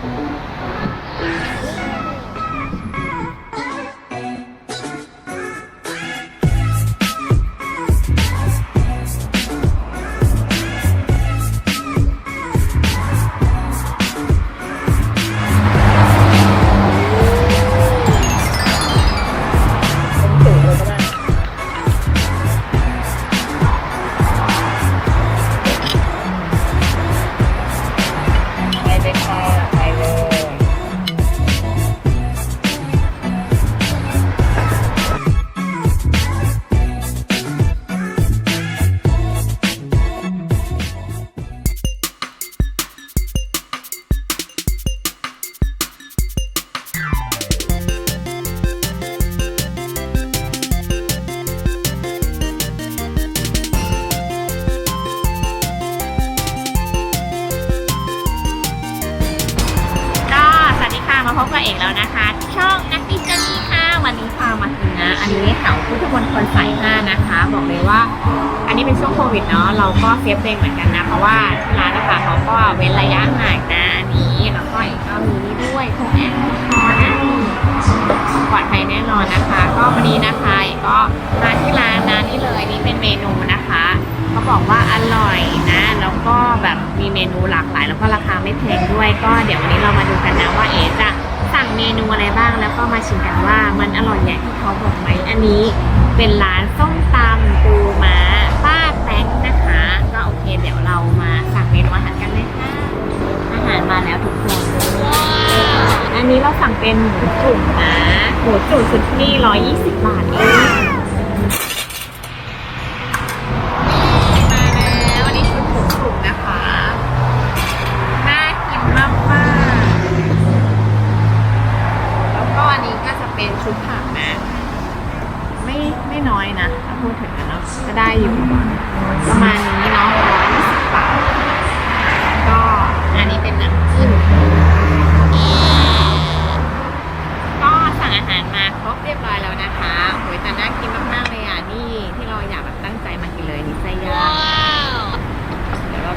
ไป มาพบกับเอกแล้วนะคะ ช่องนักกินจะมีค่ะ วันนี้พามากินนะ อันนี้แถวพุทธมณฑลสายห้านะคะ บอกเลยว่า อันนี้เป็นช่วงโควิดเนาะเราก็เซฟตัวเองเหมือนกันนะ เพราะว่าที่ร้านนะคะเขาก็เว้นระยะห่างนะอันนี้แล้วก็อีกก็มีนี่ด้วยพวกแอลกอฮอล์นะปลอดภัยแน่นอนนะคะ ก็วันนี้นะคะเอกก็มาที่ร้านนะนี่เลยนี่เป็นเมนูนะคะเขาบอกว่าอร่อยนะ มีเมนูหลากหลาย แล้วก็ราคาไม่แพงด้วยก็เดี๋ยววันนี้เรามาดูกันนะว่าเอ๋จะสั่งเมนูอะไรบ้างแล้วก็มาชิมกันว่ามันอร่อยอย่างที่เขาบอกไหมอันนี้เป็นร้านส้มตำปูม้าป้าแตงนะคะ ก็โอเคเดี๋ยวเรามาสั่งเมนูอาหารกันเลยค่ะอาหารมาแล้วทุกคนอันนี้เราสั่งเป็นหมูจุ่มนะหมูจุ่มสุดที่120 บาทเอง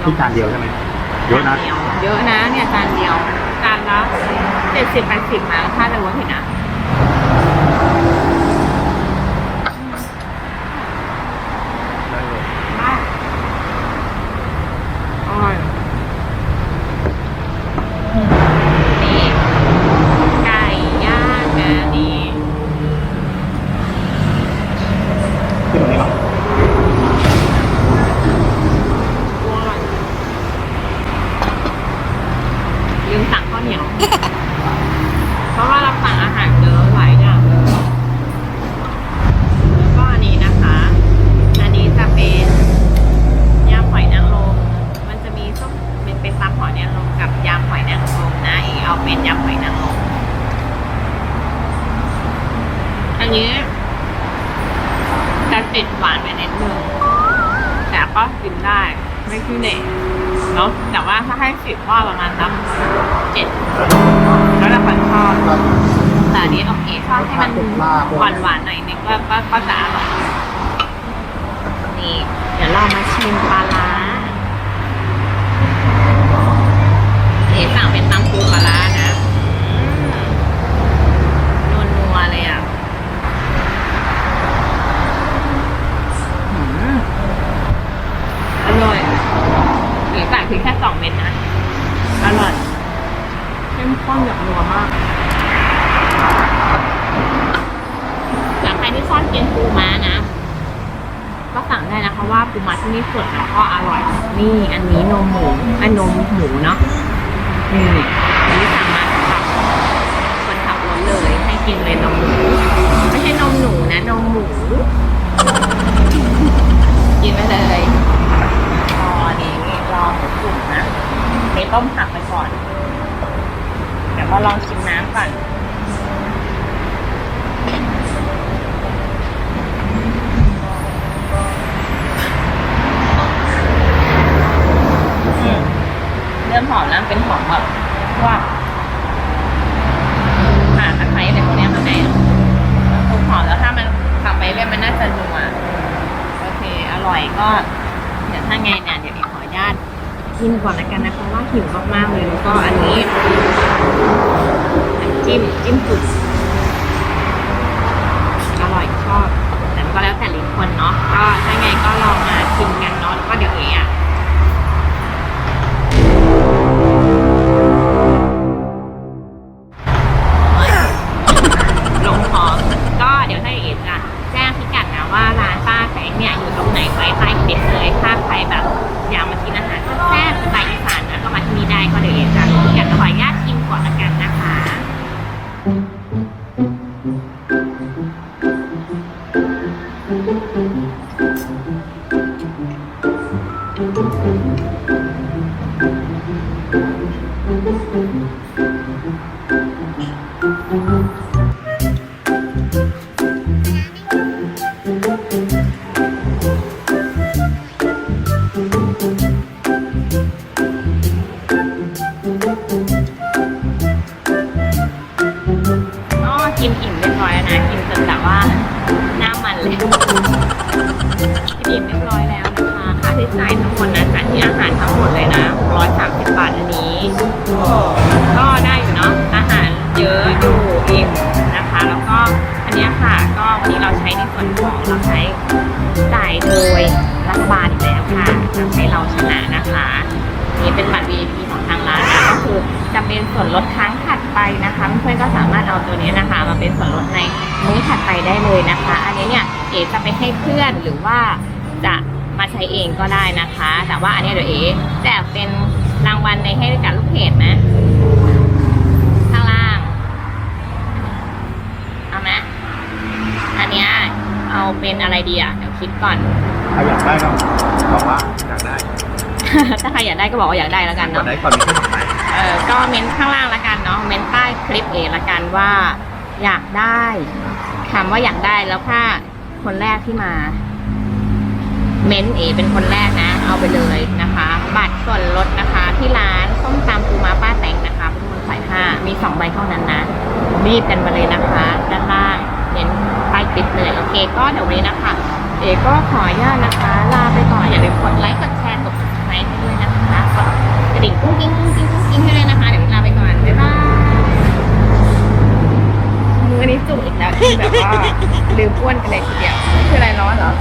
ที่จานเดียวใช่ไหมเยอะนะเยอะนะเนี่ยจานเดียวจานละเจ็ดสิบแปดสิบมาถ้าจะว่าผิดนะ ได้เลย ได้อร่อยนี่ไก่ย่างนะนี่ ขึ้นตรงนี้เหรอ อ้วนลืมสั่งข้าวเหนียว เพราะว่าเราสั่งอาหารเยอะหลายอย่างเลยแล้วก็อันนี้นะคะ อันนี้จะเป็นยำหอยนางรม มันจะมีส้มเป็นเป็นซับหอยนางรมกับยำหอยนางรมนะเอกเอาเป็นยำหอยนางรม อันนี้จะติดหวานไปนิดนึง แต่ กินได้ ไม่ขี้เหน่เนาะแต่ว่าถ้าให้สิบก็ประมาณสักเจ็ดแล้วแต่คนชอบแต่อันนี้โอเคชอบให้มันหวานหวานหน่อยนึงก็ก็ก็จะอร่อยนี่เดี๋ยวเรามาชิมปลาร้าเอ๋สั่งเป็นตำปูปลาร้านะนัวนัวๆเลยอะอืมอร่อย เอ๋สั่งเพียงแค่สองเม็ดนะ อร่อยเข้มข้นแบบนัวมากสำหรับใครที่ชอบกินปูม้านะ ก็สั่งได้นะคะว่าปูม้าที่นี่สดแล้วก็อร่อย นี่อันนี้นมหมูอันนมหมูเนาะนี่อันนี้สั่งมาสำหรับคนขับรถเลยให้กินเลยนมหมูไม่ใช่นมหนูนะนมหมูกินไปเลยรอนี้รอหมูจุ่มนะไม่ ต้มผักไปก่อน เดี๋ยวมาลองชิมน้ำก่อนอืมเริ่มหอมแล้วเป็นหอมแบบว่าผ่านตะไคร้อะไรพวกเนี้ยข้างในอะมันคงหอมแล้วถ้ามันขับไปเรื่อยมันน่าจะนัวโอเค อร่อยก็ เดี๋ยวถ้าไงเนี่ยเดี๋ยวเอกขออนุญาต กินก่อนละกันนะเพราะว่าหิวมากๆเลยแล้วก็อันนี้น้ำจิ้มจิ้มจุกอร่อยชอบ แต่ก็แล้วแต่ลิ้นคนเนาะก็ถ้าไงก็ลองนะ มดเลยนะ630บาทอันนี้ก็ได้อยู่เนาะอาหารเยอะอยู่อิ่มนะคะ แล้วก็อันนี้ค่ะก็วันนี้เราใช้ในส่วนของเราใช้จ่ายโดยรัฐบาลอยู่แล้วค่ะทำให้เราชนะนะคะ นี่เป็นบัตร VIP ของทางร้านนะก็คือจะเป็นส่วนลดครั้งถัดไปนะคะเพื่อนก็สามารถเอาตัวนี้นะคะ มาเป็นส่วนลดในมื้อถัดไปได้เลยนะคะ อันนี้เนี่ยเอ๋จะไปให้เพื่อนหรือว่าจะ มาใช้เองก็ได้นะคะ แต่ว่าอันนี้เดี๋ยวเอ๋แจกเป็นรางวัลในให้กับลูกเพจนะ ข้างล่าง เอาไหมอันเนี้ยเอาเป็นอะไรดีอะเดี๋ยวคิดก่อนถ้าอยากได้ก็บอกว่าอยากได้ถ้าใครอยากได้ก็บอกว่าอยากได้แล้วกันก่อนเนาะได้ก่อนมีขึ้นไหนเออก็เม้นข้างล่างละกันเนาะเม้นใต้คลิปเอละกันว่า อยากได้คำว่าอยากได้แล้วถ้าคนแรกที่มา เม้นเอเป็นคนแรกนะ เอาไปเลยนะคะ บัตรส่วนลดนะคะ ที่ร้านส้มตำปูมาป้าแตงนะคะพุทธมนต์สายห้ามีสองใบเท่านั้นนะรีบกันมาเลยนะคะด้านล่างเน้นใต้คลิปเลยโอเค ก็เดี๋ยววันนี้นะคะ เอก็ขออนุญาตนะคะ ลาไปก่อนอย่าลืมกดไลค์กดแชร์กด subscribe ให้ด้วยนะคะกดกระดิ่งกุ้งกิ้งกุ้งกิ้งกุ้งกิ้งให้ด้วยนะคะเดี๋ยวลาไปก่อนบ๊ายบายมือนี้จุกอีกแล้วที่แบบว่าลืมอ้วนกันเลยทีเดียวคืออะไรร้อนเหรอ